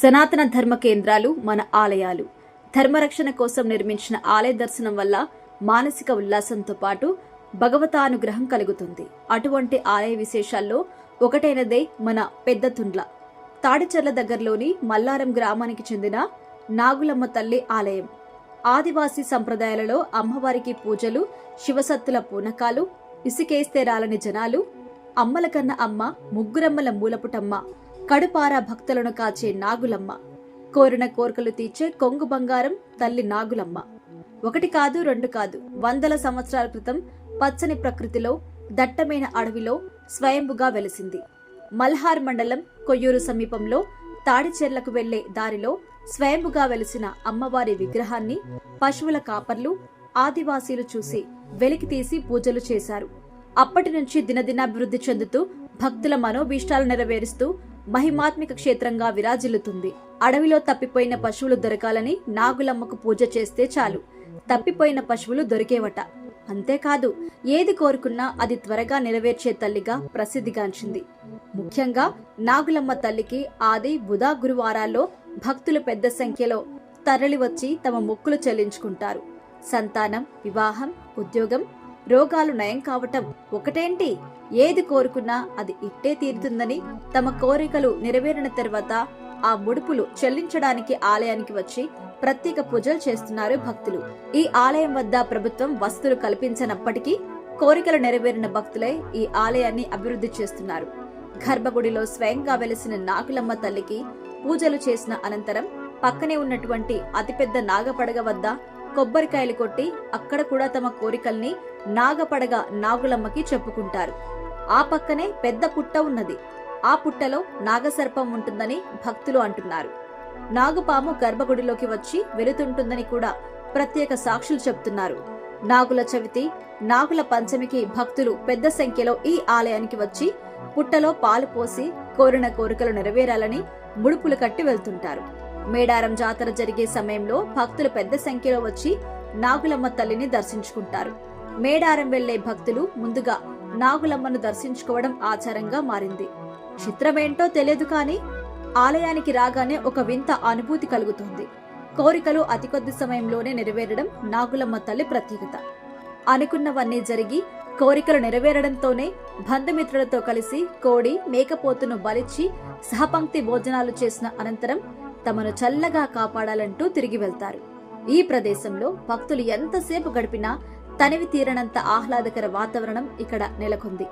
సనాతన ధర్మ కేంద్రాలు మన ఆలయాలు. ధర్మరక్షణ కోసం నిర్మించిన ఆలయ దర్శనం వల్ల మానసిక ఉల్లాసంతో పాటు భగవతానుగ్రహం కలుగుతుంది. అటువంటి ఆలయ విశేషాల్లో ఒకటైనదే మన పెద్ద తుండ్ల. తాడిచెర్ల దగ్గరలోని మల్లారం గ్రామానికి చెందిన నాగులమ్మ తల్లి ఆలయం. ఆదివాసీ సంప్రదాయాలలో అమ్మవారికి పూజలు శివసత్తుల పూనకాలు ఇసుకేస్తే రాలని జనాలు అమ్మల కన్న అమ్మ ముగ్గురమ్మల మూలపుటమ్మ కడుపార భక్తులను కాచే నాగులమ్మ. కోరిన కోరికలు తీర్చే కొంగు బంగారం తల్లి నాగులమ్మ. ఒకటి కాదు రెండు కాదు. వందల సంవత్సరాల క్రితం పచ్చని ప్రకృతిలో దట్టమైన అడవిలో స్వయంభుగా వెలిసింది. మల్హార్ మండలం కొయ్యూరు సమీపంలో తాడిచెర్లకు వెళ్ళే దారిలో స్వయంభుగా వెలిసిన అమ్మవారి విగ్రహాన్ని పశువుల కాపర్లు ఆదివాసీలు చూసి వెలికి తీసి పూజలు చేశారు. అప్పటి నుంచి దినదినాభివృద్ధి చెందుతూ భక్తుల మనోభీష్టాలు నెరవేరుస్తూ మహిమాత్మిక క్షేత్రంగా విరాజిల్లుతుంది. అడవిలో తప్పిపోయిన పశువులు దొరకాలని నాగులమ్మకు పూజ చేస్తే చాలు. తప్పిపోయిన పశువులు దొరికేవట. అంతేకాదు ఏది కోరుకున్నా అది త్వరగా నెరవేర్చే తల్లిగా ప్రసిద్ధిగాంచింది. ముఖ్యంగా నాగులమ్మ తల్లికి ఆది బుధ గురువారాల్లో భక్తులు పెద్ద సంఖ్యలో తరలివచ్చి తమ మొక్కులు చెల్లించుకుంటారు. సంతానం వివాహం ఉద్యోగం రోగాలు నయం కావటం ఒకటేంటి? ఏది కోరుకున్నా అది ఇట్టే తీరుతుందని తమ కోరికలు నెరవేరిన తర్వాత ఆ ముడుపులు చెల్లించడానికి ఆలయానికి వచ్చి ప్రత్యేక పూజలు చేస్తున్నారు భక్తులు. ఈ ఆలయం వద్ద ప్రభుత్వం వస్తువులు కల్పించనప్పటికీ కోరికలు నెరవేరిన భక్తులే ఈ ఆలయాన్ని అభివృద్ధి చేస్తున్నారు. గర్భగుడిలో స్వయంగా వెలిసిన నాగులమ్మ తల్లికి పూజలు చేసిన అనంతరం పక్కనే ఉన్నటువంటి అతిపెద్ద నాగపడగ వద్ద కొబ్బరికాయలు కొట్టి అక్కడ కూడా తమ కోరికల్ని నాగపడగ నాగులమ్మకి చెప్పుకుంటారు. ఆ పక్కనే పెద్ద పుట్ట ఉన్నది. ఆ పుట్టలో నాగసర్పం ఉంటుందని భక్తులు అంటున్నారు. నాగుపాము గర్భగుడిలోకి వచ్చి వెళుతుంటుందని కూడా ప్రత్యేక సాక్షులు చెప్తున్నారు. నాగుల చవితి నాగుల పంచమికి భక్తులు పెద్ద సంఖ్యలో ఈ ఆలయానికి వచ్చి పుట్టలో పాలు పోసి కోరిన కోరికలు నెరవేరాలని ముడుపులు కట్టి వెళ్తుంటారు. మేడారం జాతర జరిగే సమయంలో భక్తులు పెద్ద సంఖ్యలో వచ్చి నాగులమ్మ తల్లిని దర్శించుకుంటారు. మేడారం వెళ్ళే భక్తులు ముందుగా నాగులమ్మను దర్శించుకోవడం ఆచారంగా మారింది. చిత్రమేంటో తెలియదు కానీ ఆలయానికి రాగానే ఒక వింత అనుభూతి కలుగుతుంది. కోరికలు అతి కొద్ది సమయంలోనే నెరవేరడం నాగులమ్మ తల్లి ప్రత్యేకత. అనుకున్నవన్నీ జరిగి కోరికలు నెరవేరడంతోనే బంధుమిత్రులతో కలిసి కోడి మేకపోతును బలిచ్చి సహపంక్తి భోజనాలు చేసిన అనంతరం తమను చల్లగా కాపాడాలంటూ తిరిగి వెళ్తారు. ఈ ప్రదేశంలో భక్తులు ఎంతసేపు గడిపినా తనివి తీరనంత ఆహ్లాదకర వాతావరణం ఇక్కడ నెలకొంది.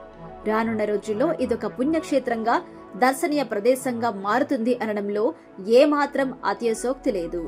రానున్న రోజుల్లో ఇదొక పుణ్యక్షేత్రంగా దర్శనీయ ప్రదేశంగా మారుతుంది అనడంలో ఏమాత్రం అత్యసోక్తి లేదు.